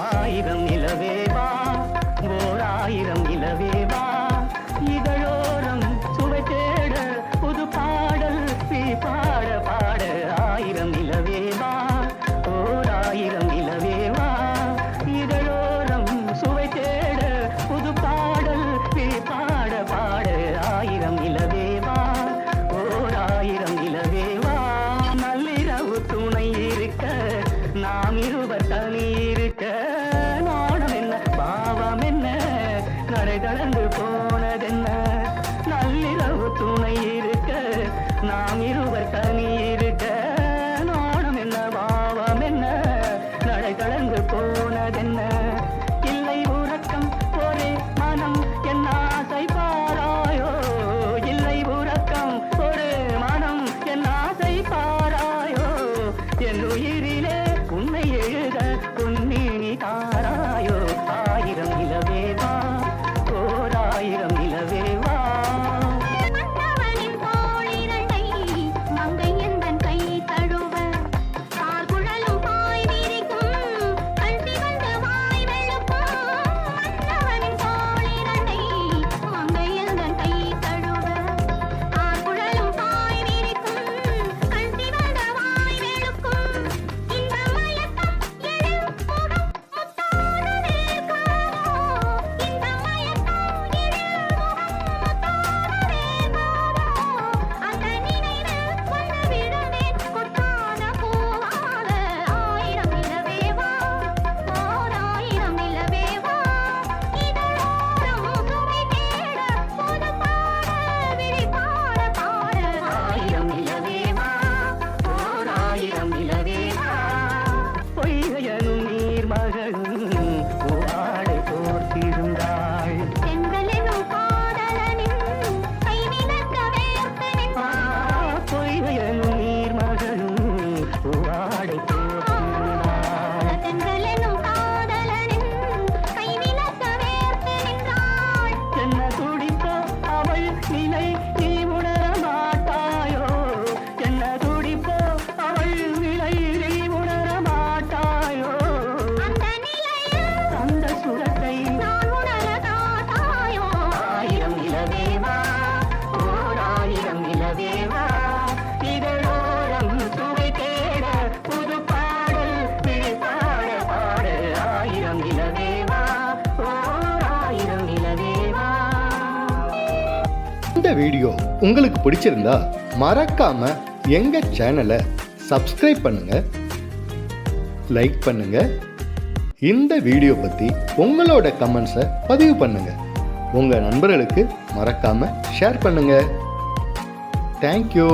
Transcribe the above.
ஆயிரம் நிலவேவா ஓர் ஆயிரம் நிலவேவா இதழோரம் சுவை தேட புது பாடல் பீ பாட பாட ஆயிரம் நிலவேவா ஓர் ஆயிரம் நிலவேவா இதழோரம் சுவை தேட புது பாடல் பீ பாட பாட ஆயிரம் நிலவேவா ஓர் ஆயிரம் நிலவேவா நள்ளிரவு துணை இருக்க நாம் இருவர் தனி இருக்க. ಕಳೆದು நிலவேவா நிலவேவா இதழோரம் சுவை தேட புது பாடல் பாட ஆயிரம் நிலவேவா நிலவேவா இந்த வீடியோ உங்களுக்கு பிடிச்சிருந்தா மறக்காம எங்க சேனலை சப்ஸ்கிரைப் பண்ணுங்க லைக் பண்ணுங்க. இந்த வீடியோ பத்தி உங்களோட கமெண்ட்ஸை பதிவு பண்ணுங்க. உங்க நண்பர்களுக்கு மறக்காம ஷேர் பண்ணுங்க. தேங்க்யூ